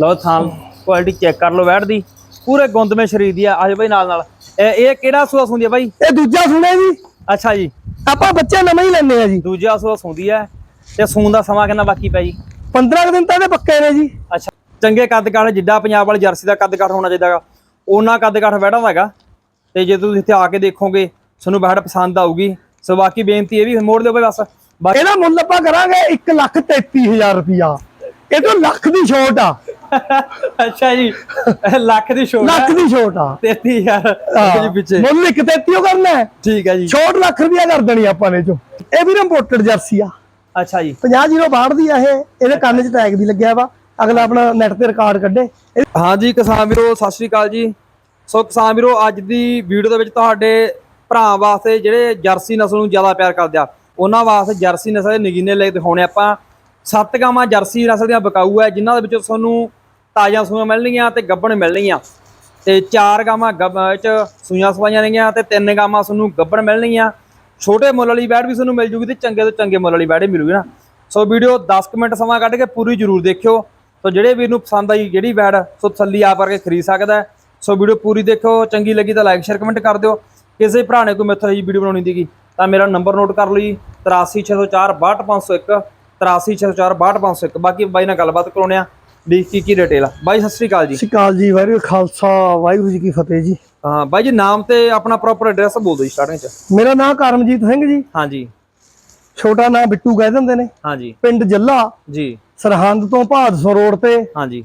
ਲਓ ਥਾਂ quality check ਕਰ ਲਓ ਬੈਠ ਦੀ। ਪੂਰੇ ਗੁੰਦਮੇ ਸ਼ਰੀਰ ਦੀ ਆ ਆਜੋ ਬਾਈ ਨਾਲ ਨਾਲ। ਇਹ ਕਿਹੜਾ ਸੂਆ ਸੁੰਦੀ ਆ ਬਾਈ? ਇਹ ਦੂਜਾ ਸੁਣਿਆ ਜੀ। ਅੱਛਾ ਜੀ। ਆਪਾਂ ਬੱਚਾ ਨਵਾਂ ਹੀ ਲੈਣੇ ਆ ਜੀ। ਦੂਜਾ ਸੂਆ ਸੁੰਦੀ ਆ ਤੇ ਸੂਣ ਦਾ ਸਮਾਂ ਕਿੰਨਾ ਬਾਕੀ ਪੈ ਜੀ? 15 ਕੁ ਦਿਨ ਤਾਂ ਇਹਦੇ ਪੱਕੇ ਨੇ ਜੀ। ਅੱਛਾ। ਚੰਗੇ ਕੱਦ ਕਾਠ ਜਿੱਡਾ ਪੰਜਾਬ ਵਾਲੀ ਜਰਸੀ ਦਾ ਕੱਦ ਕਾਠ ਹੋਣਾ ਚਾਹੀਦਾ ਉਹਨਾਂ ਕੱਦ ਕਾਠ ਬੈਠਾ ਹੈਗਾ ਤੇ ਜੇ ਤੁਸੀਂ ਇੱਥੇ ਆ ਕੇ ਦੇਖੋਗੇ ਤੁਹਾਨੂੰ ਬੈਠ ਪਸੰਦ ਆਊਗੀ। ਸੋ ਬਾਕੀ ਬੇਨਤੀ ਇਹ ਵੀ ਮੋੜ ਦਿਓ ਬਈ ਬਸ। ਇਹਦਾ ਮੁੱਲ ਆਪਾਂ ਕਰਾਂਗੇ 1 ਲੱਖ 33000 ਰੁਪਿਆ ਇਹ ਤੋਂ ਲੱਖ ਦੀ ਛੋਟ ਆ। ਅੱਛਾ ਜੀ ਲੱਖ ਦੀ ਛੋਟ ਲੱਖ ਦੀ ਛੋਟ ਆ। 33000 ਜੀ ਪਿੱਛੇ। ਮੁੱਲ ਇੱਕ 33 ਕਰਨਾ ਹੈ। ਠੀਕ ਹੈ ਜੀ। ਛੋਟ ਲੱਖ ਰੁਪਿਆ ਕਰ ਦੇਣੀ ਆਪਾਂ ਨੇ ਚੋਂ। ਇਹ ਵੀ ਇੰਪੋਰਟਡ ਜਰਸੀ ਆ। ਅੱਛਾ ਜੀ। 50 ਜੀਰੋ ਬਾਹਰ ਦੀ ਆ ਇਹ। ਇਹਦੇ ਕੰਨ 'ਚ ਟੈਗ ਵੀ ਲੱਗਿਆ ਵਾ। ਅਗਲਾ ਆਪਣਾ ਨੈਟ ਤੇ ਰਿਕਾਰਡ ਕੱਢੇ। ਇਹ- ਹਾਂਜੀ ਕਿਸਾਨ ਵੀਰੋ ਸਤਿ ਸ਼੍ਰੀ ਅਕਾਲ ਜੀ। ਸੋ ਕਿਸਾਨ ਵੀਰੋ ਅੱਜ ਦੀ ਵੀਡੀਓ ਦੇ ਵਿੱਚ ਤੁਹਾਡੇ ਭਰਾ ਵਾਸਤੇ ਜਿਹੜੇ ਜਰਸੀ ਨਸਲ ਨੂੰ ਜ਼ਿਆਦਾ ਪਿਆਰ ਕਰਦੇ ਆ ਉਹਨਾਂ ਵਾਸਤੇ ਜਰਸੀ ਨਸਲ ਦੇ ਨਗੀਨੇ ਲੈ ਕੇ ਦਿਖਾਉਣੇ ਆਪਾਂ। ਸੱਤ ਗਾਵਾਂ ਜਰਸੀ ਨਸਲ ਦੀਆਂ ਬਕਾਊ ਹੈ ਜਿਨ੍ਹਾਂ ਦੇ ਵਿੱਚੋਂ ਤੁਹਾਨੂੰ ਤਾਜ਼ਾ ਸੂਆਂ ਮਿਲਣਗੀਆਂ ਤੇ ਗੱਬਣ ਮਿਲਣਗੀਆਂ ਤੇ ਚਾਰ ਗਾਵਾਂ ਗੱਭ ਚ ਸੂਈਆਂ ਸਵਾਈਆਂ ਨੇਗੀਆਂ ਤੇ ਤਿੰਨ ਗਾਵਾਂ ਤੁਹਾਨੂੰ ਗੱਬਣ ਮਿਲਣਗੀਆਂ ਛੋਟੇ ਮੁੱਲ ਵਾਲੀ ਬੈੜ ਵੀ ਤੁਹਾਨੂੰ ਮਿਲ ਜੂਗੀ ਤੇ ਚੰਗੇ ਤੋਂ ਚੰਗੇ ਮੁੱਲ ਵਾਲੀ ਬੈੜ ਹੀ ਮਿਲੂਗੀ ਨਾ। ਸੋ ਵੀਡੀਓ 10 ਕੁ ਮਿੰਟ ਸਮਾਂ ਕੱਢ ਕੇ ਪੂਰੀ ਜ਼ਰੂਰ ਦੇਖਿਓ। ਸੋ ਜਿਹੜੇ ਵੀਰ ਨੂੰ ਪਸੰਦ ਆਈ ਜਿਹੜੀ ਬੈੜ ਸੋ ਤਸੱਲੀ ਆਪ ਕਰਕੇ ਖਰੀਦ ਸਕਦਾ ਸੋ ਵੀਡੀਓ ਪੂਰੀ ਦੇਖੋ ਚੰਗੀ ਲੱਗੀ ਤਾਂ ਲਾਈਕ ਸ਼ੇਅਰ ਕਮੈਂਟ ਕਰ ਦਿਓ। ਕਿਸੇ ਭਰਾ ਨੇ ਕੋਈ ਮੈਥੋਂ ਜੀ ਵੀਡੀਓ ਬਣਾਉਣੀ ਦੀਗੀ ਤਾਂ ਮੇਰਾ ਨੰਬਰ ਨੋਟ ਕਰ ਲਓ ਜੀ 83604 62501 83604 62501 ਬਾਕੀ ਬਾਈ ਨਾਲ ਗੱਲਬਾਤ ਕਰਾਉਣੇ ਆ ਵੀ ਕੀ ਕੀ ਡਿਟੇਲ ਆ? ਬਾਈ ਸਤਿ ਸ੍ਰੀ ਅਕਾਲ ਜੀ। ਸਤਿ ਸ਼੍ਰੀ ਅਕਾਲ ਜੀ ਵਾਹਿਗੁਰੂ ਖਾਲਸਾ ਵਾਹਿਗੁਰੂ ਜੀ ਕੀ ਫਤਿਹ ਜੀ। ਹਾਂ ਬਾਈ ਜੀ ਨਾਮ ਤੇ ਆਪਣਾ ਪ੍ਰੋਪਰ ਐਡਰੈਸ ਬੋਲ ਦਿਓ ਜੀ ਸਟਾਰਟਿੰਗ ਚ। ਮੇਰਾ ਨਾਮ ਕਰਮਜੀਤ ਸਿੰਘ ਜੀ। ਹਾਂਜੀ। ਛੋਟਾ ਨਾਮ ਬਿੱਟੂ ਕਹਿ ਦਿੰਦੇ ਨੇ। ਹਾਂਜੀ। ਪਿੰਡ ਜੱਲਾ। ਜੀ। ਸਰਹੰਦ ਤੋਂ ਭਾਦਸੋਂ ਰੋਡ ਤੇ। ਹਾਂਜੀ।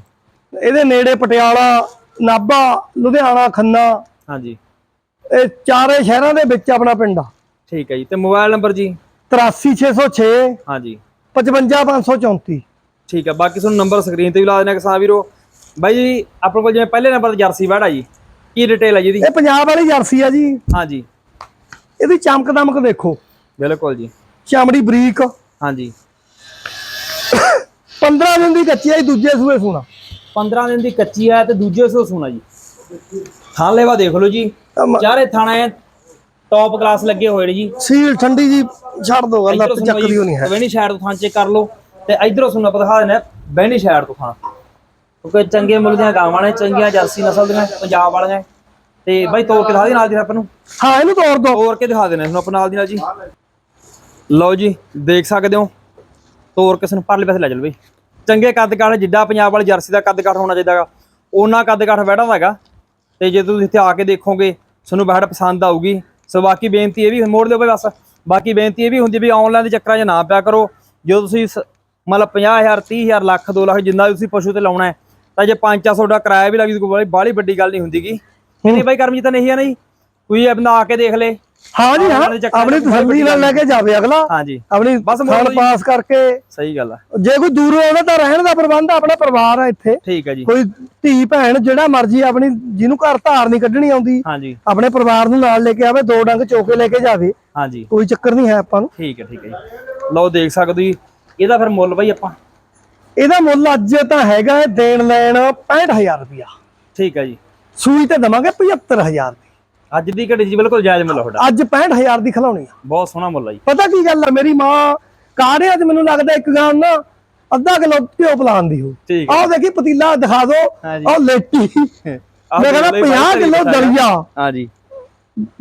ਇਹਦੇ ਨੇੜੇ ਪਟਿਆਲਾ ਨਾਭਾ ਲੁਧਿਆਣਾ ਖੰਨਾ। ਹਾਂਜੀ। ਇਹ ਚਾਰੇ ਸ਼ਹਿਰਾਂ ਦੇ ਵਿੱਚ ਆਪਣਾ ਪਿੰਡ ਆ। ਠੀਕ ਹੈ ਜੀ ਤੇ ਮੋਬਾਈਲ ਨੰਬਰ ਜੀ? 83606 ਹਾਂਜੀ। 55534 ਠੀਕ ਹੈ ਬਾਕੀ ਤੁਹਾਨੂੰ ਨੰਬਰ ਸਕਰੀਨ ਤੇ ਵੀ ਲਾ ਦੇਣਾ ਕਿਸਾਨ ਵੀਰੋ। ਬਾਈ ਜੀ ਆਪਣੇ ਕੋਲ ਜਿਵੇਂ ਪਹਿਲੇ ਨੰਬਰ ਤੇ ਜਰਸੀ ਬੈੜਾ ਜੀ ਕੀ ਡਿਟੇਲ ਹੈ ਜੀ ਇਹਦੀ? ਇਹ ਪੰਜਾਬ ਵਾਲੀ ਜਰਸੀ ਆ ਜੀ। ਹਾਂਜੀ ਇਹਦੀ ਚਮਕ ਦਮਕ ਦੇਖੋ। ਬਿਲਕੁਲ ਜੀ। ਚਮੜੀ ਬਰੀਕ। ਹਾਂਜੀ 15 ਦਿਨ ਦੀ ਕੱਚੀ ਆ ਜੀ ਦੂਜੇ ਸੂਏ ਸੂਣਾ। 15 ਦਿਨ ਦੀ ਕੱਚੀ ਹੈ ਤੇ ਦੂਜੇ ਸੋ ਸੋਨਾ ਜੀ। ਥਾਂ ਲੈਵਾ ਦੇਖ ਲਓ ਜੀ। ਚਾਰੇ ਥਾਣੇ ਟੌਪ ਕਲਾਸ ਲੱਗੇ ਹੋਏ ਨੇ ਜੀ। ਸੀਲ ਠੰਡੀ ਜੀ ਛੱਡ ਦੋ ਗੱਲ ਲੱਤ ਚੱਕਦੀ ਹੋਣੀ ਹੈ। ਬੈਣੀ ਸ਼ਹਿਰ ਤੋਂ ਥਾਂ ਚੈੱਕ ਕਰ ਲਓ। ਤੇ ਇਧਰੋਂ ਸੁਣਨਾ ਆਪਾਂ ਦਿਖਾ ਦਿੰਦੇ ਬੈਣੀ ਸ਼ਹਿਰ ਤੋਂ ਥਾਂ ਕਿਉਂਕਿ ਚੰਗੇ ਮੁੱਲ ਦੀਆਂ ਗਾਵਾਂ ਨੇ ਚੰਗੀਆਂ ਜਰਸੀ ਨਸਲ ਦੀਆਂ ਪੰਜਾਬ ਵਾਲੀਆਂ। ਤੇ ਬਾਈ ਤੋੜ ਕੇ ਦਿਖਾ ਦੇ ਨਾਲ ਦੀ ਆਪਾਂ ਨੂੰ। ਹਾਂ ਇਹਨੂੰ ਤੋੜ ਦੋ। ਤੋੜ ਕੇ ਦਿਖਾ ਦੇਣਾ ਤੁਹਾਨੂੰ ਆਪਾਂ ਨਾਲ ਦੀ ਨਾਲ ਜੀ। ਲਓ ਜੀ ਦੇਖ ਸਕਦੇ ਹੋ। ਤੋੜ ਕੇ ਸਾਨੂੰ ਪਰਲੇ ਪਾਸੇ ਲੈ ਚੱਲ ਬਈ। ਚੰਗੇ ਕੱਦ ਕਾਠ ਜਿੱਡਾ ਪੰਜਾਬ ਵਾਲੀ ਜਰਸੀ ਦਾ ਕੱਦ ਕਾਠ ਹੋਣਾ ਚਾਹੀਦਾਗਾ ਉਹਨਾਂ ਕੱਦ ਕਾਠ ਬੈਠਾ ਹੈਗਾ। ਤੇ ਜੇ ਤੁਸੀਂ ਇੱਥੇ ਆ ਕੇ ਦੇਖੋਗੇ ਤੁਹਾਨੂੰ ਬੈਠ ਪਸੰਦ ਆਊਗੀ। ਸੋ ਬਾਕੀ ਬੇਨਤੀ ਇਹ ਵੀ ਮੋੜ ਦਿਓ ਬਈ ਬਸ। ਬਾਕੀ ਬੇਨਤੀ ਇਹ ਵੀ ਹੁੰਦੀ ਵੀ ਆਨਲਾਈਨ ਦੇ ਚੱਕਰਾਂ 'ਚ ਨਾ ਪਿਆ ਕਰੋ। ਜਦੋਂ ਤੁਸੀਂ ਮਤਲਬ 50000 30000 ਲੱਖ 2 ਲੱਖ ਜਿੰਨਾ ਵੀ ਤੁਸੀਂ ਪਸ਼ੂ ਤੇ ਲਾਉਣਾ ਹੈ ਤਾਂ ਜੇ 500 ਦਾ ਕਿਰਾਇਆ ਵੀ ਲੱਗੀ ਕੋਈ ਬਾਹਲੀ ਵੱਡੀ ਗੱਲ ਨਹੀਂ ਹੁੰਦੀਗੀ ਨਹੀਂ ਬਾਈ ਕਰਮਜੀਤ ਨਹੀਂ ਹੈ ਨਹੀਂ। ਕੋਈ ਆਪਣਾ ਆ ਕੇ ਦੇਖ ਲੇ। ਹਾਂ ਜੀ ਹਾਂ। ਆਪਣੀ ਤਸੱਲੀ ਨਾਲ ਲੈ ਕੇ ਜਾਵੇ ਅਗਲਾ। ਹਾਂਜੀ ਆਪਣੀ ਬਸ ਜੀ। ਪਾਸ ਕਰਕੇ। ਸਹੀ ਗੱਲ ਆ। ਜੇ ਕੋਈ ਦੂਰੋਂ ਆਉਂਦਾ ਤਾਂ ਰਹਿਣ ਦਾ ਪ੍ਰਬੰਧ ਆਪਣਾ ਪਰਿਵਾਰ ਆ ਇੱਥੇ। ਠੀਕ ਹੈ ਜੀ। ਕੋਈ ਧੀ ਭੈਣ ਜਿਹੜਾ ਮਰਜ਼ੀ ਆਪਣੀ ਜਿਹਨੂੰ ਘਰ ਧਾਰ ਨਹੀਂ ਕੱਢਣੀ ਆਉਂਦੀ ਹਾਂਜੀ ਆਪਣੇ ਪਰਿਵਾਰ ਨੂੰ ਨਾਲ ਲੈ ਕੇ ਆਵੇ ਦੋ ਡੰਗ ਚੋਕੇ ਲੈ ਕੇ ਜਾਵੇ। ਹਾਂਜੀ ਕੋਈ ਚੱਕਰ ਨਹੀਂ ਹੈ ਆਪਾਂ ਨੂੰ। ਠੀਕ ਹੈ ਠੀਕ ਹੈ ਜੀ। ਲਓ ਦੇਖ ਸਕਦੇ ਇਹਦਾ ਫਿਰ ਮੁੱਲ ਬਾਈ ਆਪਾਂ? ਇਹਦਾ ਮੁੱਲ ਅੱਜ ਤਾਂ ਹੈਗਾ ਹੈ ਦੇਣ ਲੈਣ 65000 ਰੁਪਇਆ। ਠੀਕ ਹੈ ਜੀ। ਸੂਈ ਤੇ ਦਵਾਂਗੇ 75000 ਦੀ। ਅੱਜ ਦੀ ਘੜੀ ਜੀ ਬਿਲਕੁਲ ਜਾਇਜ਼ ਮੁੱਲ ਤੁਹਾਡਾ। ਅੱਜ 65000 ਦੀ ਖਿਲਾਉਣੀ ਆ। ਬਹੁਤ ਸੋਹਣਾ ਮੁੱਲ ਆ ਜੀ। ਪਤਾ ਕੀ ਗੱਲ ਆ ਮੇਰੀ ਮਾਂ ਕਾੜਿਆਂ 'ਚ ਮੈਨੂੰ ਲੱਗਦਾ ਇੱਕ ਗਾਂ ਨਾ ਅੱਧਾ ਕਿਲੋ ਘਿਓ ਪਲਾਣ ਦੀ ਹੋ। ਆਹ ਦੇਖੀ ਪਤੀਲਾ ਦਿਖਾ ਦੋ। ਆਹ ਲੇਟੀ। ਆਹ ਮੈਂ ਕਹਿੰਦਾ ਦੇਖ ਲਓ ਜੀ, 50 ਕਿਲੋ ਸਾਰਾ। ਦਲੀਆ। ਹਾਂਜੀ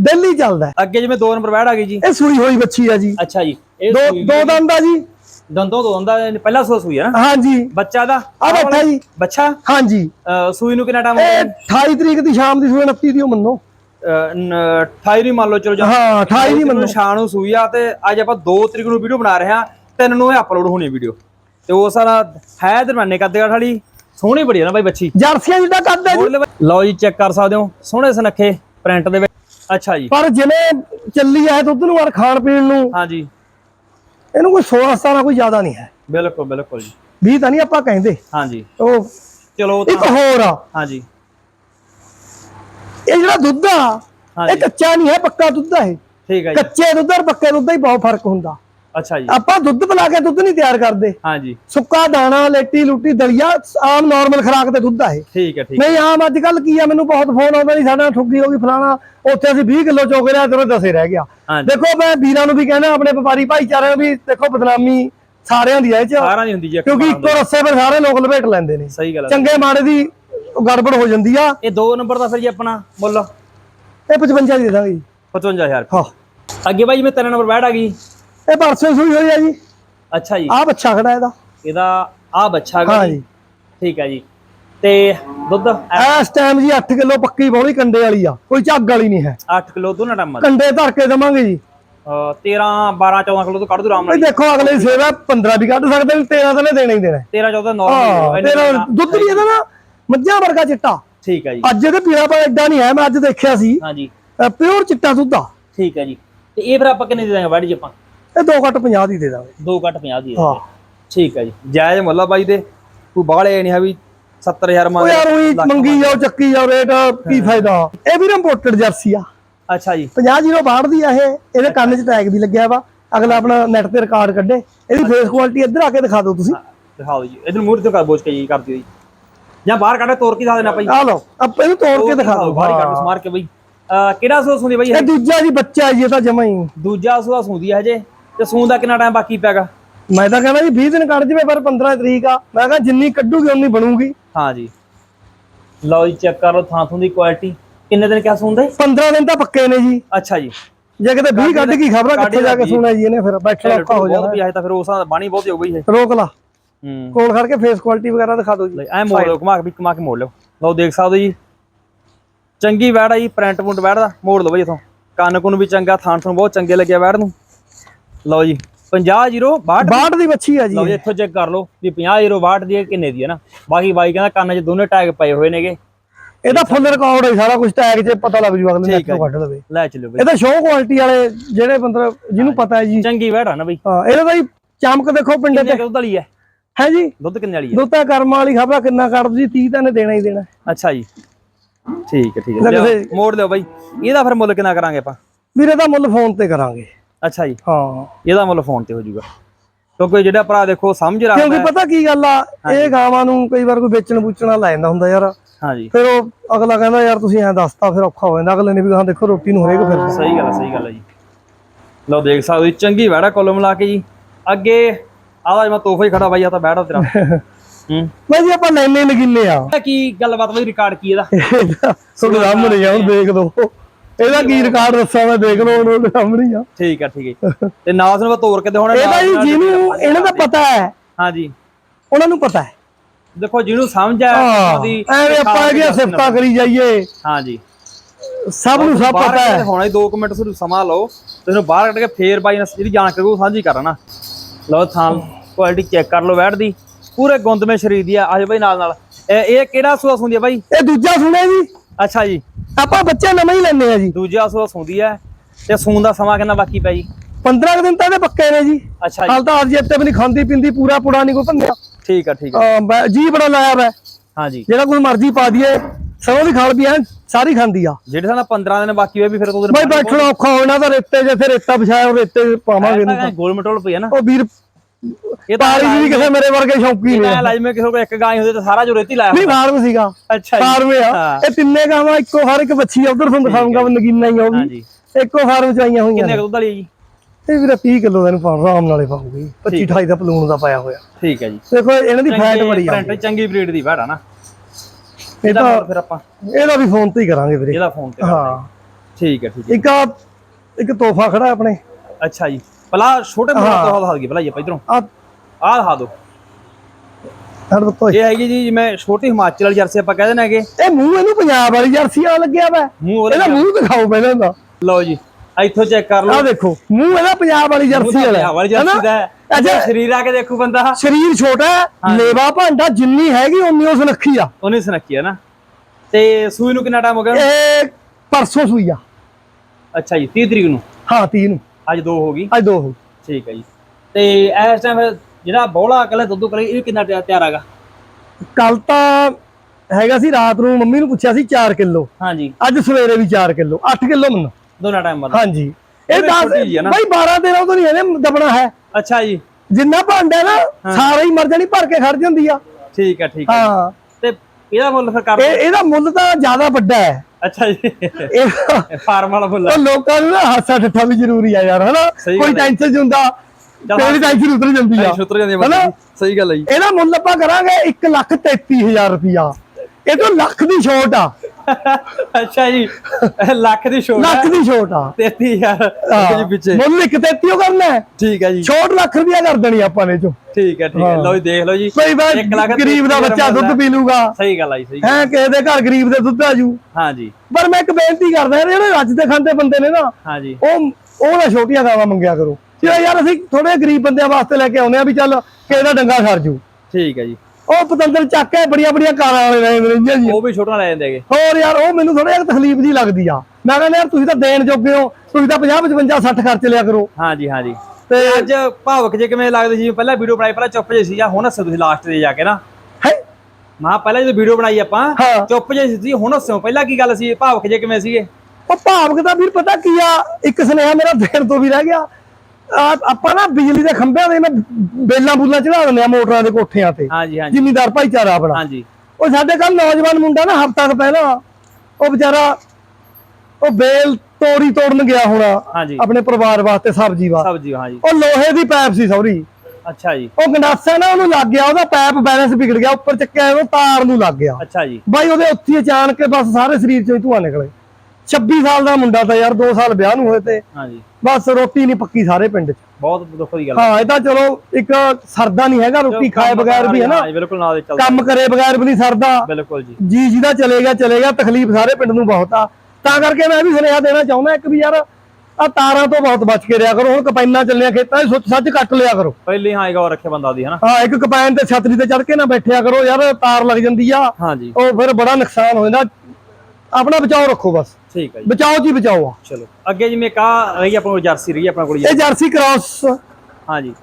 ਦਿੱਲੀ ਚੱਲਦਾ। ਹੈ। ਅੱਗੇ ਜਿਵੇਂ ਦੋ ਨੰਬਰ ਬੈਠ ਆ ਗਈ ਜੀ। ਇਹ ਸੂਈ ਹੋਈ ਬੱਚੀ ਆ ਜੀ। ਅੱਛਾ ਜੀ ਦੋ ਦੋ ਦੰਦ ਆ ਜੀ। ਦੰਦੋਂ ਦੋ ਦੰਦਾ ਪਹਿਲਾ ਸੋ ਸੂਈ ਆ ਨਾ? ਹਾਂਜੀ। ਬੱਚਾ ਦਾ? ਆ ਬੈਠਾ ਜੀ। ਬੱਚਾ? ਹਾਂਜੀ। ਸੂਈ ਨੂੰ ਕਿੰਨਾ ਟਾਈਮ ਹੋ ਇਹ ਗਿਆ? 28 ਤਰੀਕ ਦੀ ਸ਼ਾਮ ਦੀ ਸੂਈ 29 ਦੀ ਉਹ ਮੰਨੋ। 28 ਨੂੰ ਮੰਨ ਲਓ ਚਲੋ ਜਾਂ ਹਾਂ 28 ਦੀ ਮੰਨੋ। ਸ਼ਾਮ ਨੂੰ ਸੂਈ ਆ ਤੇ ਅੱਜ ਆਪਾਂ 2 ਤਰੀਕ ਨੂੰ ਵੀਡੀਓ ਬਣਾ ਰਹੇ ਹਾਂ। ਤਿੰਨ ਨੂੰ ਇਹ ਅਪਲੋਡ ਹੋਣੀ ਵੀਡੀਓ ਤੇ ਉਹ ਸਾਰਾ ਹੈ ਦਰਮਾਨੇ ਕੱਦੇਗਾ ਵਾਲੀ। ਸੋਹਣੀ ਬੜੀ ਆ ਨਾ ਬਾਈ ਬੱਚੀ। ਜਰਸੀਆਂ ਜਿੱਦਾਂ ਕੱਦ ਹੈ ਜੀ। ਲਓ ਜੀ ਚੈੱਕ ਕਰ ਸਕਦੇ ਹੋ। ਸੋਹਣੇ ਸੁਨੱਖੇ ਪ੍ਰਿੰਟ ਦੇ ਵਿੱਚ। ਅੱਛਾ ਜੀ। ਪਰ ਜਿਵੇਂ ਚੱਲੀ ਆ ਦੁੱਧ ਨੂੰ ਔਰ ਖਾਣ ਪੀਣ ਨੂੰ ਹਾਂਜੀ ਇਹਨੂੰ ਕੋਈ 16 17 ਕੋਈ ਜ਼ਿਆਦਾ ਨਹੀਂ ਹੈ। ਬਿਲਕੁਲ ਬਿਲਕੁਲ ਜੀ। 20 ਤਾਂ ਨਹੀਂ ਆਪਾਂ ਕਹਿੰਦੇ। ਹਾਂਜੀ। ਉਹ ਚਲੋ ਇੱਕ ਹੋਰ ਆ। ਹਾਂਜੀ। ਇਹ ਜਿਹੜਾ ਦੁੱਧ ਆ ਇਹ ਕੱਚਾ ਨਹੀਂ ਹੈ ਪੱਕਾ ਦੁੱਧ ਆ ਇਹ। ਠੀਕ ਹੈ ਜੀ। ਕੱਚੇ ਦੁੱਧ ਔਰ ਪੱਕੇ ਦੁੱਧ ਦਾ ਹੀ ਬਹੁਤ ਫ਼ਰਕ ਹੁੰਦਾ। ਅੱਛਾ ਜੀ। ਆਪਾਂ ਦੁੱਧ ਪਿਲਾ ਕੇ ਦੁੱਧ ਨਹੀਂ ਤਿਆਰ ਕਰਦੇ। ਹਾਂਜੀ। ਸੁੱਕਾ ਦਾਣਾ ਲੇਟੀ ਲੂਟੀ ਦਲੀਆ ਆਮ ਨਾਰਮਲ ਖਰਾਕ ਤੇ ਦੁੱਧ ਆ ਇਹ। ਠੀਕ ਹੈ ਠੀਕ ਨਹੀਂ ਆਮ ਅੱਜ ਕੱਲ ਕੀ ਆ ਮੈਨੂੰ ਬਹੁਤ ਫੋਨ ਆਉਂਦਾ ਨਹੀਂ ਸਾਡਾ ਠੁੱਗੀ ਹੋ ਗਈ ਫਲਾਣਾ ਉੱਥੇ ਅਸੀਂ 20 ਕਿਲੋ ਚੋਕ ਰਿਆ ਤੇ ਦਸੇ ਰਹਿ ਗਿਆ। ਦੇਖੋ ਮੈਂ ਵੀਰਾਂ ਨੂੰ ਵੀ ਕਹਿੰਦਾ ਆਪਣੇ ਵਪਾਰੀ ਭਾਈਚਾਰੇ ਨੂੰ ਵੀ ਦੇਖੋ ਬਦਨਾਮੀ ਸਾਰਿਆਂ ਦੀ ਹੈ ਇਹ ਚ। ਸਾਰਿਆਂ ਦੀ ਹੁੰਦੀ ਇੱਕ ਕਿਉਂਕਿ ਇੱਕੋ ਰੱਸੇ 'ਤੇ ਸਾਰੇ ਲੋਕ ਲਪੇਟ ਲੈਂਦੇ ਨੇ। ਸਹੀ ਗੱਲ ਹੈ ਚੰਗੇ ਮਾੜੇ ਦੀ ਗੜਬੜ ਹੋ ਜਾਂਦੀ ਆ। ਇਹ ਦੋ ਨੰਬਰ ਦਾ ਫਿਰ ਜੀ ਆਪਣਾ ਮੁੱਲ ਇਹ 55 ਦੀ ਦਾਂਗੇ ਜੀ। 55000 ਹਾਂ। ਅੱਗੇ ਬਾਈ ਜਿਵੇਂ ਤਿੰਨ ਨੰਬਰ ਬੈਠ ਆ ਗਈ। ਇਹ ਪਰਸੋਂ ਸੂਈ ਹੋਈ ਆ ਜੀ। ਅੱਛਾ ਜੀ। ਆਹ ਬੱਚਾ ਖੜਾ ਇਹਦਾ। ਇਹਦਾ ਆ ਬੱਚਾ ਹੈਗਾ ਹਾਂ ਜੀ। ਜੀ। ਠੀਕ ਹੈ ਜੀ। ਤੇ ਦੁੱਧ ਇਸ ਟਾਈਮ ਜੀ 8 ਕਿਲੋ ਪੱਕੀ ਬੌਲੀ ਕੰਡੇ ਵਾਲੀ ਆ। ਕੋਈ ਝੱਗ ਵਾਲੀ ਨਹੀਂ ਹੈ। 8 ਕਿਲੋ ਦੋਨਾਂ ਟਾਈਮਾਂ ਦਾ ਕੰਡੇ ਧਰ ਕੇ ਦਵਾਂਗੇ ਜੀ। 13 12 14 ਕਿਲੋ ਤੋਂ ਕੱਢ ਦੂ ਆਰਾਮ ਨਾਲ ਦੇਖੋ ਅਗਲੇ ਦੀ ਸੇਵਾ 15 ਵੀ ਕੱਢ ਸਕਦੇ ਨੇ 13 ਤਾਂ ਨੇ ਦੇਣਾ ਹੀ ਦੇਣਾ ਹੈ। 13 14 ਹਾਂ ਨਾਰਮਲ ਤੇਰਾ ਦੁੱਧ ਵੀ ਇਹਦਾ ਨਾ ਮੱਝਾਂ ਵਰਗਾ ਚਿੱਟਾ। ਠੀਕ ਹੈ ਜੀ। ਅੱਜ ਇਹਦੇ ਪੀਲਾ ਪਰ ਐਡਾ ਨਹੀਂ ਹੈ ਮੈਂ ਅੱਜ ਦੇਖਿਆ ਸੀ। ਹਾਂਜੀ ਪਿਓਰ ਚਿੱਟਾ ਦੁੱਧ ਆ। ਠੀਕ ਹੈ ਜੀ। ਤੇ ਇਹ ਫਿਰ ਆਪਾਂ ਕਿੰਨੇ ਦੇ ਦਾਂਗੇ ਵਾੜੀ ਜੀ ਆਪਾਂ? ਇਹ 2 ਘੱਟ 50 ਦੀ ਦੇ ਦਾਂਗੇ। 2 ਘੱਟ 50 ਦੀ ਹਾਂ। ਠੀਕ ਹੈ ਜੀ। ਜਾਇਜ਼ ਮੁੱਲਾ ਬਾਈ ਦੇ ਕੋਈ ਬਾਹਲੇ ਨਹੀਂ ਹੈ ਵੀ 70000 ਉਹ ਮੰਗ ਯਾਰ ਉਹੀ ਮੰਗੀ ਜਾਓ ਚੱਕੀ ਜਾਓ ਰੇਟ ਕੀ ਫਾਇਦਾ? ਇਹ ਵੀ ਇੰਪੋਰਟਡ ਜਰਸੀ ਆ। ਅੱਛਾ ਜੀ। 50 ਜੀਰੋ ਦੀ ਆ ਇਹ ਇਹਦੇ ਕੰਨ 'ਚ ਟੈਗ ਵੀ ਲੱਗਿਆ ਵਾ। ਅਗਲਾ ਆਪਣਾ ਨੈਟ ਤੇ ਰਿਕਾਰਡ ਕੱਢੇ। ਇਹਦੀ ਫੇਸ ਕੁਆਲਿਟੀ ਇੱਧਰ ਆ ਕੇ ਦਿਖਾ ਦਿਓ ਤੁਸੀਂ। ਦਿਖਾਓ ਜੀ। ਇਧਰ ਮੂਹਰੇ ਤੋਂ ਕਰ ਬੋਝ ਕੇ ਜੀ ਕਰ ਦਿਓ ਜੀ ਜਾਂ ਬਾਹਰ ਕੱਢ ਤੋਰ ਕੇ ਦਿਖਾ ਦੇਣਾ ਭਾਈ ਆ ਲਓ ਆਪ ਇਹਨੂੰ ਤੋੜ ਕੇ ਦਿਖਾ ਦਿਓ। ਬਾਹਰ ਕੱਢ ਸਮਾਰ ਕੇ ਬਈ। ਕਿਹੜਾ ਸੂਆ ਸੁੰਦੀ ਬਈ ਇਹ? ਦੂਜਾ ਜੀ ਬੱਚਾ ਜੀ ਇਹ ਤਾਂ ਜਮਾ ਹੀ। ਦੂਜਾ ਸੂਆ ਸੁੰਦੀ ਹੈ ਹਜੇ। ਤੇ ਸੂਣ ਦਾ ਕਿੰਨਾ ਟਾਈਮ ਬਾਕੀ ਪੈਗਾ ਮੈਂ ਤਾਂ ਕਹਿੰਦਾ ਜੀ 20 ਦਿਨ ਕੱਢ ਜਵੇ ਪਰ 15 ਤਰੀਕ ਆ। ਮੈਂ ਕਹਿੰਦਾ ਜਿੰਨੀ ਕੱਢੂਗੀ ਉਨੀ ਬਣੂਗੀ। ਹਾਂ ਜੀ। ਲਓ ਜੀ ਚੈੱਕ ਕਰ ਲਓ ਥਾਂ ਥੂੰ ਦੀ ਕੁਆਲਿਟੀ ਕਿੰਨੇ ਦਿਨ ਕਿਆ ਸੁਣਦੇ 15 ਦਿਨ ਤਾਂ ਪੱਕੇ ਨੇ ਜੀ। ਅੱਛਾ ਜੀ। ਜੇ ਕਿਤੇ 20 ਕੱਢ ਗਈ ਖਬਰਾਂ ਕਿੱਥੇ ਜਾ ਕੇ। ਸੁਣਿਆ ਜੀ ਇਹਨੇ ਫਿਰ ਬੈਠਣਾ ਔਖਾ ਹੋ ਜਾਣਾ। ਵੀ ਆਏ ਤਾਂ ਫਿਰ ਉਸ ਦਾ ਬਾਣੀ ਬਹੁਤ ਹੋ ਗਈ ਇਹ ਰੋਕ ਲਾ। ਹੂੰ। ਕੋਲ ਖੜ ਕੇ ਫੇਸ ਕੁਆਲਿਟੀ ਵਗੈਰਾ ਦਿਖਾ ਦਿਓ ਜੀ। ਐ ਮੋੜ ਲਓ ਘੁਮਾ ਕੇ ਵੀ ਘੁਮਾ ਕੇ ਮੋੜ ਲਓ। ਲਓ ਦੇਖ ਸਕਦੇ ਹੋ ਜੀ। ਚੰਗੀ ਵੈੜ ਆ ਜੀ ਪ੍ਰਿੰਟ ਪੁੰਟ ਵੈੜ ਦਾ। ਮੋੜ ਲਓ ਬਈ ਇਥੋਂ। ਕੰਨ ਕੁਨ ਵੀ ਚੰਗਾ ਥਾਣ ਥਣ ਬਹੁਤ ਚੰਗੇ ਲੱਗਿਆ ਵੈੜ ਨੂੰ। ਲਓ ਜੀ 50 0 62 ਬਾਟ ਦੀ ਬੱਚੀ ਆ ਜੀ ਲਓ ਜੀ ਇੱਥੋਂ ਚੈੱਕ ਕਰ ਲਓ ਵੀ 50 0 62 ਦੀ ਇਹ ਕਿੰਨੇ ਦੀ ਹੈ ਨਾ। ਬਾਕੀ ਬਾਈ ਕਹਿੰਦਾ ਕੰਨ 'ਚ ਦੋਨੇ ਟੈਗ ਪਏ ਹੋਏ ਨੇਗੇ। ਇਹਦਾ ਫੁੱਲ ਰਿਕਾਰਡ ਹੈ ਸਾਰਾ ਕੁਝ ਟੈਗ 'ਚ ਪਤਾ ਲੱਗ ਜੂ ਅਗਲੇ ਨੇ ਹੈ ਕੱਢ ਲਵੇ। ਲੈ ਚੱਲੋ ਬਈ। ਇਹ ਤਾਂ ਸ਼ੋਅ ਕੁਆਲਿਟੀ ਵਾਲੇ ਜਿਹੜੇ ਮਤਲਬ ਜਿਹਨੂੰ ਪਤਾ ਹੈ ਜੀ। ਚੰਗੀ ਵੈੜ ਆ ਨਾ ਬਈ। ਹਾਂ ਇਹਦਾ ਜੀ ਚਮਕ ਦੇਖੋ ਪਿੰਡੇ ਤੇ। ਦੁੱਧ ਵਾਲੀ ਹੈ? ਹੈ ਜੀ। ਦੁੱਧ ਕਿੰਨੇ ਵਾਲੀ ਹੈ? ਦੁੱਤਾ ਕਰਮਾਂ ਵਾਲੀ ਖਬਰਾਂ ਕਿੰਨਾ ਕੱਢਦੀ 30 ਤਾਂ ਨੇ ਦੇਣਾ ਹੀ ਦੇਣਾ। ਅੱਛਾ ਜੀ। ਠੀਕ ਹੈ ਠੀਕ ਇਹਦਾ ਹੈ ਮੋੜ ਲਿਓ ਬਾਈ। ਇਹਦਾ ਫਿਰ ਮੁੱਲ ਕਿੰਨਾ ਕਰਾਂਗੇ ਆਪਾਂ? ਵੀਰੇ ਦਾ ਮੁੱਲ ਫੋਨ ਤੇ ਕਰਾਂਗੇ। ਅੱਛਾ ਜੀ। ਹਾਂ। ਇਹਦਾ ਮੁੱਲ ਫੋਨ ਤੇ ਹੋ ਜਾਊਗਾ। ਕਿਉਂਕਿ ਜਿਹੜਾ ਭਰਾ ਦੇਖੋ ਸਮਝ ਰਿਹਾ ਕਿਉਂਕਿ ਪਤਾ ਕੀ ਗੱਲ ਆ ਇਹ ਗਾਵਾਂ ਨੂੰ ਕਈ ਵਾਰ ਕੋਈ ਵੇਚਣ ਬੂਚਣਾ ਲੈ ਜਾਂਦਾ ਹੁੰਦਾ ਯਾਰ। ਹਾਂਜੀ। ਫਿਰ ਉਹ ਅਗਲਾ ਕਹਿੰਦਾ ਯਾਰ ਤੁਸੀਂ ਐਂ ਦੱਸਤਾ ਫਿਰ ਔਖਾ ਹੋ ਜਾਂਦਾ। ਅਗਲੇ ਨੇ ਵੀ ਹਾਂ ਦੇਖੋ ਰੋਟੀ ਨੂੰ ਹਰੇਕ ਫਿਰ ਸਹੀ ਗੱਲ ਸਹੀ ਗੱਲ ਹੈ ਜੀ। ਲਓ ਦੇਖ ਸਕਦੇ ਚੰਗੀ ਵੈੜਾ ਕੋਲਮ ਲਾ ਕੇ ਜੀ। ਅੱਗੇ ਆਦਾ ਮੈਂ ਤੋਹਫਾ ਹੀ ਖੜਾ ਬਾਈ ਆ ਤਾਂ ਬੈਠਾ ਤੇਰਾ। ਹੂੰ। ਮੈਂ ਜੀ ਆਪਾਂ ਲੈਨੇ ਨਗਿੱਲੇ ਆ। ਕੀ ਗੱਲਬਾਤ ਬਈ ਰਿਕਾਰਡ ਕੀ ਇਹਦਾ? ਤੁਹਾਡੇ ਸਾਹਮਣੇ ਆ ਹੁਣ ਦੇਖ ਲਓ ਇਹਦਾ ਕੀ ਰਿਕਾਰਡ ਦੱਸਾਂ ਮੈਂ ਦੇਖ ਲਓ ਉਹਦੇ ਸਾਹਮਣੇ ਆ। ਠੀਕ ਹੈ ਠੀਕ ਹੈ ਤੇ ਨਾਲ ਨੂੰ ਤੋੜ ਕੇ ਦਿਖਾਉਣਾ ਇਹਦਾ ਜੀ ਜਿਹਨੂੰ ਇਹਨਾਂ ਦਾ ਪਤਾ ਹੈ। ਹਾਂਜੀ ਉਹਨਾਂ ਨੂੰ ਪਤਾ ਹੈ। ਦੇਖੋ ਜਿਹਨੂੰ ਸਮਝ ਆ ਉਹਦੀ ਐਵੇਂ ਆਪਾਂ ਇਹਦੀਆਂ ਸਿਫਤਾਂ ਕਰੀ ਜਾਈਏ। ਹਾਂਜੀ ਸਭ ਨੂੰ ਸਭ ਪਤਾ ਹੈ। ਹੋਣਾ ਹੀ 2 ਮਿੰਟ ਤੁਹਾਨੂੰ ਸਮਾਂ ਲਓ। ਤੇ ਇਹਨੂੰ ਬਾਹਰ ਕੱਢ ਕੇ ਫੇਰ ਬਾਈ ਨਾਲ ਜਿਹੜੀ ਜਾਣਕਾਰੀ ਉਹ ਸਾਂਝੀ ਕਰਨਾ। ਲਓ ਥਾਂ ਕੁਆਲਿਟੀ ਚੈੱਕ ਕਰ ਲਓ ਬੈਠ ਦੀ। ਪੂਰੇ ਗੁੰਦਮੇ ਸਰੀਰ ਦੀ ਆ ਆਜੋ ਬਾਈ ਨਾਲ ਨਾਲ। ਇਹ ਇਹ ਕਿਹੜਾ ਸੂਆ ਸੁੰਦੀ ਆ ਬਾਈ? ਇਹ ਦੂਜਾ ਸੁਣਿਆ ਜੀ। ਅੱਛਾ ਜੀ। ਆਪਾਂ ਬੱਚੇ ਨਵੇਂ ਹੀ ਲੈਣੇ ਆ ਜੀ। ਦੂਜਾ ਸੂਆ ਸੁੰਦੀ ਆ ਤੇ ਸੂਣ ਦਾ ਸਮਾਂ ਕਿੰਨਾ ਬਾਕੀ ਪੈ ਜੀ? 15 ਕੁ ਦਿਨ ਤਾਂ ਇਹਦੇ ਪੱਕੇ ਨੇ ਜੀ। ਅੱਛਾ ਜੀ। ਹਾਲ ਤਾਂ ਅੱਜ ਤੇ ਵੀ ਨਹੀਂ ਖਾਂਦੀ ਪਿੰਦੀ ਪੂਰਾ ਪੂਰਾ ਨਹੀਂ ਕੋਈ ਭੰਨਿਆ। ਠੀਕ ਆ ਠੀਕ ਆ। ਜੀ ਬੜਾ ਲਾਇਆ ਵਾ ਹਾਂਜੀ ਜਿਹੜਾ ਕੋਈ ਮਰਜ਼ੀ ਪਾ ਦਈਏ ਸਰੋਂ ਦੀ ਖਾਲ ਵੀ ਐ ਸਾਰੀ ਖਾਂਦੀ ਆ। ਜਿਹੜੇ ਸਾਡਾ 15 ਦਿਨ ਬਾਕੀ ਹੋਏ ਵੀ ਫਿਰ ਉਹਦੇ ਬਾਈ ਬੈਠਣਾ ਔਖਾ ਹੋਣਾ ਤਾਂ ਰੇਤੇ ਜਿੱਥੇ ਰੇਤਾ ਵਿਛਾਇਆ ਰੇਤੇ ਪਾਵਾਂਗੇ ਇਹਨੂੰ ਤਾਂ। ਗੋਲ ਮਟੋਲ ਪਈ ਆ ਨਾ। ਉਹ ਵੀਰ ਇਹ ਤਾਂ ਪਾਲੀ ਜੀ ਵੀ ਕਿਸੇ ਮੇਰੇ ਵਰਗੇ ਸ਼ੌਂਕੀ ਨੇ। ਇਹ ਲਾਜ਼ਮੀ ਕਿਸੇ ਕੋਲ ਇੱਕ ਗਾਂ ਹੁੰਦੀ ਤਾਂ ਸਾਰਾ ਜੋ ਰੇਤੀ ਲਾਇਆ ਨਹੀਂ ਫਾਰਮ ਸੀਗਾ। ਅੱਛਾ ਜੀ। ਫਾਰਮ ਆ। ਇਹ ਤਿੰਨੇ ਗਾਵਾਂ ਇੱਕੋ ਹਰ ਇੱਕ ਬੱਚੀ ਉਧਰ ਤੁਹਾਨੂੰ ਦਿਖਾਉਂਗਾ ਨਗੀਨਾ ਹੀ ਹਾਂਜੀ। ਇੱਕੋ ਫਾਰਮ ਚ ਆਈਆਂ ਹੋਈਆਂ ਕਿੰਨੇ ਦੁੱਧ ਵਾਲੀ ਜੀ? ਇਹ ਵੀਰੇ 30 ਕਿਲੋ ਦਾ ਇਹਨੂੰ ਆਰਾਮ ਨਾਲੇ ਪਾਉਗੀ 25 28 ਦਾ ਪਲੂਣ ਦਾ ਪਾਇਆ ਹੋਇਆ। ਠੀਕ ਹੈ ਜੀ। ਦੇਖੋ ਇਹਨਾਂ ਦੀ ਫੈਟ ਬੜੀ ਆ ਚੰਗੀ ਬਰੀਡ ਦੀ ਬਾੜਾ ਨਾ। ਇਹ ਤਾਂ ਫਿਰ ਆਪਾਂ। ਇਹਦਾ ਵੀ ਫੋਨ ਤੇ ਹੀ ਕਰਾਂਗੇ ਵੀਰੇ। ਇਹਦਾ ਫੋਨ ਤੇ ਹਾਂ। ਠੀਕ ਹੈ ਠੀਕ ਹੈ। ਇੱਕ ਆ ਇੱਕ ਤੋਹਫਾ ਖੜਾ ਆਪਣੇ। ਅੱਛਾ ਜੀ। ਭਲਾ ਛੋਟੇ ਮੋਟੇ ਤੋਂ ਦਿਖਾ ਦਈਏ ਭਲਾ ਜੀ ਆਪਾਂ ਇਧਰੋਂ। ਆ। ਆਹ ਦਿਖਾ ਦਿਓ। ਹੜ ਦਿੱਤੋ ਇਹ ਹੈਗੀ ਜੀ ਜਿਵੇਂ ਛੋਟੀ ਹਿਮਾਚਲ ਵਾਲੀ ਜਰਸੀ ਆਪਾਂ ਕਹਿੰਦੇ ਨੇਗੇ ਇਹ ਮੂੰਹ ਇਹਨੂੰ ਪੰਜਾਬ ਵਾਲੀ ਜਰਸੀ ਆ ਲੱਗਿਆ ਵਾ। ਇਹਦਾ ਮੂੰਹ ਦਿਖਾਓ ਪਹਿਲਾਂ ਦਾ ਲਓ ਜੀ ਇੱਥੋਂ ਚੈੱਕ ਕਰ ਲਓ। ਆ ਦੇਖੋ ਮੂੰਹ ਇਹਦਾ ਪੰਜਾਬ ਵਾਲੀ ਜਰਸੀ ਵਾਲਾ। ਵਾਲੀ ਜਰਸੀ ਦਾ। ਅੱਛਾ। ਸਰੀਰ ਆ ਕੇ ਦੇਖੂ ਬੰਦਾ। ਸਰੀਰ ਛੋਟਾ ਲੇਵਾ ਭਾਂਡਾ ਜਿੰਨੀ ਹੈਗੀ ਉਨੀ ਉਹ ਸੁਨੱਖੀ ਆ। ਉਹਨੇ ਸੁਨੱਖੀ ਹੈ ਨਾ। ਤੇ ਸੂਈ ਨੂੰ ਕਿੰਨਾ ਟਾਈਮ ਹੋ ਗਿਆ? ਇਹ ਪਰਸੋਂ ਸੂਈ ਆ। ਅੱਛਾ ਜੀ 30 ਤਰੀਕ ਨੂੰ। ਹਾਂ 30 ਨੂੰ। ਅੱਜ 2 ਹੋ ਗਈ। ਅੱਜ ਦੋ ਹੋ ਠੀਕ ਹੈ ਜੀ। ਤੇ ਇਸ ਟਾਈਮ ਜਿਹੜਾ ਬੋਲਾ ਕਲੇ ਦੁੱਧ ਕਲੇ ਇਹ ਕਿੰਨਾ ਤਿਆ- ਤਿਆਰ ਹੈਗਾ? ਕੱਲ ਤਾਂ ਹੈਗਾ ਸੀ ਰਾਤ ਨੂੰ ਮੰਮੀ ਨੂੰ ਪੁੱਛਿਆ ਸੀ 4 ਕਿਲੋ। ਹਾਂਜੀ। ਅੱਜ ਸਵੇਰੇ ਵੀ 4 ਕਿਲੋ 8 ਕਿਲੋ ਮੰਨ। ਦੋਨਾਂ ਟਾਈਮ ਮਤਲਬ ਹਾਂਜੀ। ਇਹ ਇਹ ਵੀ 10 ਛੋਟੀ ਜਿਹੀ ਆ ਨਾ। ਬਾਈ 12 13 ਤੋਂ ਨਹੀਂ ਇਹਨੇ ਦਬਣਾ ਹੈ। ਅੱਛਾ ਜੀ। ਜਿੰਨਾ ਭਾਂਡਾ ਨਾ ਸਾਰਾ ਹੀ ਮਰ ਜਾਣੀ ਭਰ ਕੇ ਖੜ ਜਾਂਦੀ ਆ। ਠੀਕ ਹੈ ਠੀਕ ਹੈ। ਹਾਂ। ਤੇ ਇਹਦਾ ਮੁੱਲ ਫਿਰ ਕਰ ਇਹ ਇਹਦਾ ਮੁੱਲ ਤਾਂ ਜ਼ਿਆਦਾ ਵੱਡਾ ਹੈ। ਅੱਛਾ ਜੀ। ਇਹ ਫਾਰਮ ਵਾਲਾ ਉਹ ਲੋਕਾਂ ਨੂੰ ਨਾ ਹਾਸਾ ਠੱਠਾ ਵੀ ਜ਼ਰੂਰੀ ਆ ਯਾਰ ਹਨਾ? ਕੋਈ। ਟੈਨਸ਼ਨ ਹੁੰਦਾ ਚੱਲ ਤੇਰੀ ਟੈਨਸ਼ਨ ਉਤਰ ਜਾਂਦੀ ਆ। ਸ਼ੁਤਰ ਜਾਂਦੇ? ਦੀ। ਸਹੀ ਗੱਲ ਹੈ ਜੀ। ਇਹਦਾ ਮੁੱਲ ਆਪਾਂ ਕਰਾਂਗੇ 1 ਲੱਖ 33000 ਰੁਪਿਆ ਇਹ ਤੋਂ ਲੱਖ ਦੀ ਛੋਟ ਆ। ਅੱਛਾ ਜੀ ਲੱਖ ਦੀ ਛੋਟ ਲੱਖ ਦੀ ਛੋਟ ਆ। 33000 ਹਾਂ। ਜੀ ਪਿੱਛੇ। ਮੁੱਲ ਇੱਕ 33 ਕਰਨਾ ਹੈ। ਠੀਕ ਹੈ ਜੀ। ਛੋਟ ਲੱਖ ਰੁਪਿਆ ਕਰ ਦੇਣੀ ਆਪਾਂ ਨੇ ਚੋਂ। ਠੀਕ ਹੈ ਠੀਕ ਹੈ। ਲਓ ਜੀ ਦੇਖ ਲਓ ਜੀ। ਇੱਕ ਲੱਖ ਗਰੀਬ ਦਾ ਬੱਚਾ ਦੁੱਧ ਪੀ ਲੂਗਾ। ਸਹੀ ਗੱਲ ਆ ਜੀ ਸਹੀ। ਹੈ ਕਿਸੇ ਦੇ ਘਰ ਗਰੀਬ ਦੇ ਦੁੱਧ ਆਜੂ ਹਾਂ ਜੀ। ਪਰ ਮੈਂ ਇੱਕ ਬੇਨਤੀ ਕਰਦਾ ਯਾਰ ਜਿਹੜੇ ਰੱਜ ਦੇ ਖਾਂਦੇ ਬੰਦੇ ਨੇ ਨਾ ਹਾਂ ਜੀ। ਉਹ ਉਹ ਨਾ ਛੋਟੀਆਂ ਗਾਵਾਂ ਮੰਗਿਆ ਕਰੋ। ਜਿਹੜਾ ਯਾਰ ਅਸੀਂ ਥੋੜੇ ਗਰੀਬ ਬੰਦਿਆਂ ਵਾਸਤੇ ਲੈ ਕੇ ਆਉਂਦੇ ਆ ਵੀ ਚੱਲ ਕਿਸੇ ਦਾ ਡੰਗਾ ਖਰ ਜੂ। ਠੀਕ ਹੈ ਜੀ। ਉਹ ਪਤੰਦਰ ਚੱਕ ਕੇ ਬੜੀਆਂ ਬੜੀਆਂ ਕਾਰਾਂ ਵਾਲੇ ਲੈ ਜਾਂਦੇ ਜੀ ਉਹ ਵੀ ਛੋਟਾ ਲੈ ਜਾਂਦੇ ਹੈਗੇ। ਹੋਰ ਯਾਰ ਉਹ ਮੈਨੂੰ ਥੋੜਾ ਜਿਹਾ ਤਕਲੀਫ ਜੀ ਲੱਗਦੀ ਆ। ਮੈਂ ਕਹਿੰਦਾ ਯਾਰ ਤੁਸੀਂ ਤਾਂ ਦੇਣ ਜੋਗੇ ਹੋ। ਤੁਸੀਂ ਤਾਂ 50 55 60 ਖਰਚ ਲਿਆ ਕਰੋ। ਹਾਂ ਜੀ ਹਾਂ ਜੀ ਤੇ ਅੱਜ ਭਾਵਕ ਜੇ ਕਿਵੇਂ ਲੱਗਦੇ ਸੀ? ਪਹਿਲਾਂ ਵੀਡੀਓ ਬਣਾਈ ਪਹਿਲਾਂ ਚੁੱਪ ਜੇ ਸੀ। ਜਾਂ ਹੁਣ ਹੱਸੇ ਤੁਸੀਂ ਲਾਸਟ ਤੇ ਜਾ ਕੇ ਨਾ। ਹੈ? ਮਾ ਪਹਿਲਾਂ ਜਦੋਂ ਵੀਡੀਓ ਬਣਾਈ ਆਪਾਂ। ਚੁੱਪ ਜੇ ਸੀ ਹੁਣ ਹੱਸਿਓ ਪਹਿਲਾਂ ਕੀ ਗੱਲ ਸੀ? ਭਾਵਕ ਜੇ ਕਿਵੇਂ ਸੀਗੇ? ਉਹ ਭਾਵਕ ਦਾ ਵੀਰ ਪਤਾ ਕੀ ਆ? ਇੱਕ ਸੁਨੇਹਾ ਮੇਰਾ ਦੇਣ ਤੋਂ ਵੀ ਰਹਿ ਗਿਆ। ਆਪਾਂ ਨਾ ਬਿਜਲੀ ਦੇ ਖੰਭਿਆਂ ਦੇ ਮੈਂ ਬੇਲਾਂ ਬੁੱਲਾਂ ਚੜਾ ਦਿੰਦੇ ਆ ਮੋਟਰਾਂ ਦੇ ਕੋਠਿਆਂ ਤੇ। ਹਾਂ ਜੀ ਹਾਂ ਜੀ ਜ਼ਿਮੀਦਾਰ ਭਾਈਚਾਰਾ ਆਪਣਾ। ਉਹ ਸਾਡੇ ਕੱਲ ਨੌਜਵਾਨ ਮੁੰਡਾ ਨਾ ਹਫ਼ਤਾ ਕੁ ਪਹਿਲਾਂ ਉਹ ਵਿਚਾਰਾ ਉਹ ਬੇਲ ਤੋੜੀ ਤੋੜਨ ਗਿਆ ਹੋਣਾ ਆਪਣੇ ਪਰਿਵਾਰ ਵਾਸਤੇ ਸਬਜ਼ੀ ਜੀ ਉਹ ਲੋਹੇ ਦੀ ਪਾਈਪ ਸੀ ਸੌਰੀ। ਅੱਛਾ ਜੀ। ਉਹ ਗੰਡਾਸਾ ਨਾ ਉਹਨੂੰ ਲੱਗ ਗਿਆ ਉਹਦਾ ਪਾਈਪ ਬੈਲੈਂਸ ਵਿਗੜ ਗਿਆ ਉੱਪਰ ਚੱਕਿਆ ਉਹ ਤਾਰ ਨੂੰ ਲੱਗ ਗਿਆ। ਅੱਛਾ ਜੀ। ਬਾਈ ਉਹਦੇ ਉੱਥੇ ਅਚਾਨਕ ਬਸ ਸਾਰੇ ਸਰੀਰ ਚੋਂ ਧੂਆਂ ਨਿਕਲੇ। 26 ਸਾਲ ਦਾ ਮੁੰਡਾ ਤਾਂ ਯਾਰ 2 ਸਾਲ ਵਿਆਹ ਨੂੰ ਹੋਏ ਤੇ। ਹਾਂ ਜੀ ਬਸ ਰੋਟੀ ਨਹੀਂ ਪੱਕੀ ਸਾਰੇ ਪਿੰਡ 'ਚ। ਬਹੁਤ ਦੁੱਖ ਦੀ ਗੱਲ ਹੈ। ਇਹ ਤਾਂ ਚਲੋ ਇੱਕ ਸਰਦਾ ਨਹੀਂ ਹੈਗਾ ਰੋਟੀ ਖਾਏ ਬਗੈਰ ਵੀ ਹੈ ਨਾ। ਬਿਲਕੁਲ ਨਾਲ ਚੱਲਦਾ। ਕੰਮ ਕਰੇ ਬਗੈਰ ਵੀ ਨਹੀਂ ਸਰਦਾ। ਬਿਲਕੁਲ ਜੀ। ਜੀ ਜਿਹਦਾ ਚਲੇਗਾ ਚਲੇਗਾ ਤਕਲੀਫ ਸਾਰੇ ਪਿੰਡ ਨੂੰ ਬਹੁਤ ਆ। ਤਾਂ ਕਰਕੇ ਮੈਂ ਵੀ ਸੁਨੇਹਾ ਦੇਣਾ ਚਾਹੁੰਦਾ ਇੱਕ ਵੀ ਯਾਰ ਆ ਤਾਰਾਂ ਤੋਂ ਬਹੁਤ ਬਚ ਕੇ ਰਿਹਾ ਕਰੋ ਹੁਣ ਕਪੈਨਾਂ ਚੱਲੀਆਂ ਖੇਤਾਂ 'ਚ ਸੁੱਚ ਸੱਚ ਕੱਟ ਲਿਆ ਕਰੋ। ਪਹਿਲੇ ਹਾਂ ਇਹ ਗੌਰ ਰੱਖੇ ਬੰਦਾ ਦੀ ਹਨਾ? ਹਾਂ ਇੱਕ ਕਪੈਨ ਤੇ ਛਤਰੀ ਤੇ ਚੜ ਕੇ ਨਾ ਬੈਠਿਆ ਕਰੋ ਯਾਰ ਤਾਰ ਲੱਗ ਜਾਂਦੀ ਆ। ਹਾਂ ਜੀ। ਉਹ ਫਿਰ ਬੜਾ ਨੁਕਸਾਨ ਹੋ ਜਾਂਦਾ। ਆਪਣਾ ਬਚਾਓ ਰੱਖੋ ਬਸ। ਠੀਕ ਹੈ ਜੀ। ਬਚਾਓ ਜੀ ਬਚਾਓ। ਆ ਚਲੋ ਅੱਗੇ ਜਿਵੇਂ ਕਾ ਰਹੀ ਆਪਣਾ ਕੋਲ ਜਰਸੀ ਰਹੀ ਆਪਣਾ ਕੋਲ ਇਹ ਜਰਸੀ ਕ੍ਰਾਸ ਹਾਂ ਜੀ।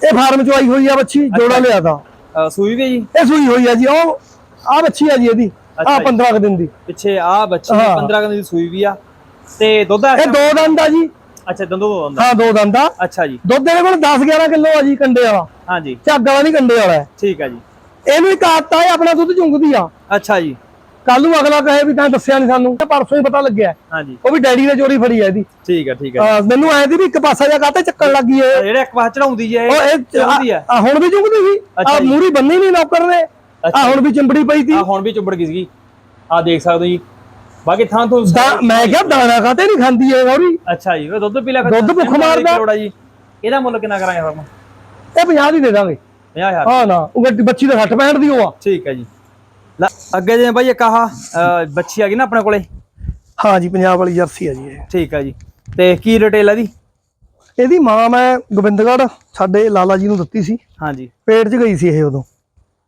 ਇਹ ਫਾਰਮ ਚੋਂ ਆਈ ਹੋਈ ਆ ਬੱਚੀ ਜੋੜਾ ਲਿਆ ਤਾਂ। ਅ, ਸੂਈ ਵੀ ਹੈ ਜੀ? ਇਹ ਸੂਈ ਹੋਈ ਆ ਜੀ ਉਹ ਆ ਬੱਚੀ ਆ ਜੀ ਇਹਦੀ ਆ ਜੀ। 15 ਕੁ ਦਿਨ ਦੀ। ਪਿੱਛੇ ਆ ਬੱਚੀ ਹਾਂ। 15 ਦਿਨ ਦੀ ਸੂਈ ਵੀ ਆ। ਤੇ ਦੁੱਧ ਆ ਇਹ ਦੋ ਦੰਦ ਆ ਜੀ। ਅੱਛਾ ਦੰਦੋ ਦੋ ਦੰਦ ਹਾਂ ਦੋ ਦੰਦ ਆ। ਅੱਛਾ ਜੀ। ਦੁੱਧ ਇਹਦੇ ਕੋਲ 10 11 ਕਿਲੋ ਆ ਜੀ ਕੰਡੇ ਵਾਲਾ। ਹਾਂ ਜੀ। ਝੱਗ ਵਾਲਾ ਨਹੀਂ ਕੰਡੇ ਵਾਲਾ ਹੈ। ਠੀਕ ਹੈ ਜੀ। ਇਹਨੂੰ ਇੱਕ ਆਦਤ ਹੈ ਆਪਣਾ ਦੁੱਧ ਚੁੰਗਦੀ ਆ। ਅੱਛਾ ਜੀ। ਕੱਲ ਨੂੰ ਅਗਲਾ ਕਹੇ ਵੀ ਤਾਂ ਦੱਸਿਆ ਨਹੀਂ ਸਾਨੂੰ। ਪਰਸੋਂ ਹੀ ਪਤਾ ਲੱਗਿਆ। ਹਾਂ ਜੀ ਉਹ ਵੀ ਡੈਡੀ ਨੇ ਚੋਰੀ ਫੜੀ ਆ ਇਹਦੀ। ਠੀਕ ਹੈ ਠੀਕ ਹੈ ਮੈਨੂੰ ਐ ਦੀ ਵੀ ਇੱਕ ਪਾਸਾ ਜਾ ਕਾਤੇ ਚੱਕਣ ਲੱਗੀ ਏ ਜਿਹੜੇ ਇੱਕ ਪਾਸ ਚੜਾਉਂਦੀ ਜੀ ਉਹ ਇਹ ਚੜਾਉਂਦੀ ਆ। ਆ ਹੁਣ ਵੀ ਚੁੰਗਦੀ ਸੀ। ਆ। ਮੂਰੀ ਬੰਨੀ ਨਹੀਂ ਨੌਕਰ ਨੇ। ਆ ਹੁਣ ਵੀ ਚਿੰਬੜੀ ਪਈ ਸੀ। ਆ ਹੁਣ ਵੀ ਚੁੰਬੜ ਗਈ ਸੀਗੀ। ਆ ਦੇਖ ਸਕਦੇ ਜੀ। ਬਾਕੀ ਥਾਂ ਤੋਂ ਮੈਂ ਕਿਹਾ ਦਾਣਾ ਕਾਤੇ ਨਹੀਂ ਖਾਂਦੀ ਏ ਗੌਰੀ ਅੱਛਾ ਜੀ ਉਹ ਦੁੱਧ ਪੀ ਲੈ ਦੁੱਧ ਭੁੱਖ ਮਾਰਦਾ। ਇਹਦਾ ਮੁੱਲ ਕਿੰਨਾ ਕਰਾਂਗੇ ਫਿਰ ਇਹ 50 ਦੀ ਦੇ ਦਾਂਗੇ। 50000 ਹਾਂ ਨਾ ਉਹ ਬੱਚੀ ਦਾ 60 65 ਦੀ ਉਹ ਆ। ਠੀਕ ਹੈ ਜੀ। ਅੱਗੇ ਜੇ ਬਾਈ ਇੱਕ ਆਹ ਅ, ਬੱਚੀ ਆ ਗਈ ਨਾ ਆਪਣੇ ਕੋਲੇ? ਹਾਂ ਜੀ ਪੰਜਾਬ ਵਾਲੀ ਜਰਸੀ ਆ ਜੀ ਇਹ। ਠੀਕ ਹੈ ਜੀ। ਤੇ ਕੀ ਰਿਟੇਲ ਇਹਦੀ? ਇਹਦੀ ਮਾਂ ਮੈਂ ਗੋਬਿੰਦਗੜ੍ਹ ਸਾਡੇ ਲਾਲਾ ਜੀ ਨੂੰ ਦਿੱਤੀ ਸੀ। ਹਾਂ ਜੀ। ਪੇਟ 'ਚ ਗਈ ਸੀ ਇਹ ਉਦੋਂ।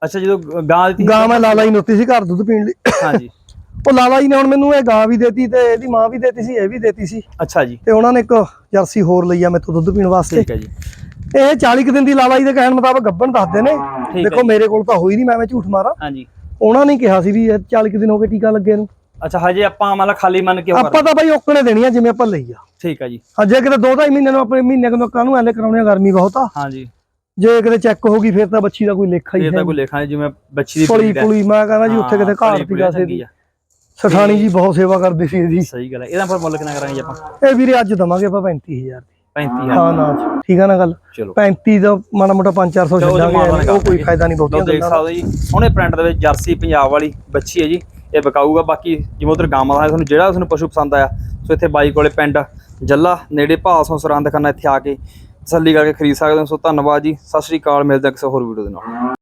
ਅੱਛਾ ਜਦੋਂ ਗਾਂ ਦਿੱਤੀ ਗਾਂ ਮੈਂ ਲਾਲਾ ਜੀ ਨੂੰ ਦਿੱਤੀ ਸੀ ਘਰ ਦੁੱਧ ਪੀਣ ਲਈ। ਹਾਂ ਜੀ। ਉਹ ਲਾਲਾ ਜੀ ਨੇ ਹੁਣ ਮੈਨੂੰ ਇਹ ਗਾਂ ਵੀ ਦੇਤੀ ਤੇ ਇਹਦੀ ਮਾਂ ਵੀ ਦੇਤੀ ਸੀ ਇਹ ਵੀ ਦੇਤੀ ਸੀ। ਅੱਛਾ ਜੀ। ਤੇ ਉਹਨਾਂ ਨੇ ਇੱਕ ਜਰਸੀ ਹੋਰ ਲਈ ਆ ਮੈਥੋਂ ਦੁੱਧ ਪੀਣ ਵਾਸਤੇ। ਠੀਕ ਹੈ ਜੀ। ਇਹ 40 ਕੁ ਦਿਨ ਦੀ ਲਾਲਾ ਜੀ ਦੇ ਕਹਿਣ ਮੁਤਾਬਕ ਗੱਬਣ ਦੱਸਦੇ ਨੇ। ਹੈ ਦੇਖੋ ਮੇਰੇ ਕੋਲ ਤਾਂ ਹੋਈ ਨਹੀਂ ਮੈਂ ਮੈਂ ਝੂਠ ਮਾਰਾਂ। ਹਾਂ ਜੀ। ਉਹਨਾਂ ਨੇ ਕਿਹਾ ਸੀ ਵੀ ਇਹ 40 ਕੁ ਦਿਨ ਹੋ ਗਏ ਟੀਕਾ ਲੱਗੇ ਨੂੰ। ਅੱਛਾ ਹਜੇ ਆਪਾਂ ਮਤਲਬ ਖਾਲੀ ਮੰਨ ਕੇ ਉਹ ਆਪਾਂ ਤਾਂ ਬਾਈ ਓਕਣੇ ਦੇਣੀ ਆ ਜਿਵੇਂ ਆਪਾਂ ਲਈ ਆ। ਠੀਕ ਹੈ ਜੀ। ਅਜੇ ਕਿਤੇ ਦੋ ਢਾਈ ਮਹੀਨੇ ਨੂੰ ਆਪਣੇ ਮਹੀਨੇ ਕੁ ਕਾਹਨੂੰ ਐਲੇ ਕਰਾਉਣੇ ਆ ਗਰਮੀ ਬਹੁਤ ਆ। ਹਾਂ ਜੀ। ਜੇ ਕਿਤੇ ਚੈੱਕ ਹੋ ਗਈ ਫਿਰ ਤਾਂ ਬੱਚੀ ਦਾ ਕੋਈ ਲੇਖਾ ਹੀ ਇਹ ਤਾਂ ਹੈ ਕੋਈ ਲੇਖਾ ਨਹੀਂ ਜਿਵੇਂ ਬੱਚੀ ਦੀ ਪੁਲੀ ਹੈ। ਪੁਲੀ ਮੈਂ ਕਹਿੰਦਾ ਜੀ ਉੱਥੇ ਹਾਂ, ਕਿਤੇ ਘਾਟ ਪੀਗਾ ਸੀ ਆ। ਸਠਾਣੀ ਜੀ ਬਹੁਤ ਸੇਵਾ ਕਰਦੀ ਸੀ ਇਹਦੀ। ਸਹੀ ਗੱਲ ਹੈ ਇਹਦਾ ਫਿਰ ਮੁੱਲ ਕਿੰਨਾ ਕਰਾਂਗੇ ਆਪਾਂ? ਇਹ ਵੀਰੇ ਅੱਜ ਦਵਾਂਗੇ ਆਪਾਂ 35000 ਦੀ। 35000 ਹਾਂ ਨਾ ਜੀ, ਠੀਕ ਆ ਨਾ ਗੱਲ? ਚਲੋ। 35 ਦਾ ਮਾੜਾ ਮੋਟਾ 5-400 ਚਲੋ ਜੀ, ਮਾੜਾ ਛੱਡਾਂਗੇ ਉਹ ਕੋਈ ਫਾਇਦਾ ਨਹੀਂ ਬਹੁਤੀਆਂ ਦੇਖ ਸਕਦੇ ਜੀ ਸੋਹਣੇ ਪ੍ਰਿੰਟ ਦੇ ਵਿੱਚ ਜਰਸੀ ਪੰਜਾਬ ਵਾਲੀ ਬੱਚੀ ਹੈ ਜੀ ਇਹ ਵਿਕਾਊਗਾ ਬਾਕੀ ਜਿਵੇਂ ਉਧਰ ਗਾਵਾਂ ਦਾ ਹੈ, ਤੁਹਾਨੂੰ ਜਿਹੜਾ ਤੁਹਾਨੂੰ ਪਸ਼ੂ ਪਸੰਦ ਆਇਆ ਸੋ ਇੱਥੇ ਬਾਈ ਕੋਲੇ ਪਿੰਡ ਜੱਲਾ ਨੇੜੇ ਭਾਸੋਂ ਸਰੰਦ ਕਰਨਾ ਇੱਥੇ ਆ ਕੇ ਤਸੱਲੀ ਕਰਕੇ ਖਰੀਦ ਸਕਦੇ ਹੋ ਸੋ ਧੰਨਵਾਦ ਜੀ ਸਤਿ ਸ਼੍ਰੀ ਅਕਾਲ ਮਿਲਦੇ ਹਾਂ ਕਿਸੇ ਹੋਰ ਵੀਡੀਓ ਦੇ ਨਾਲ।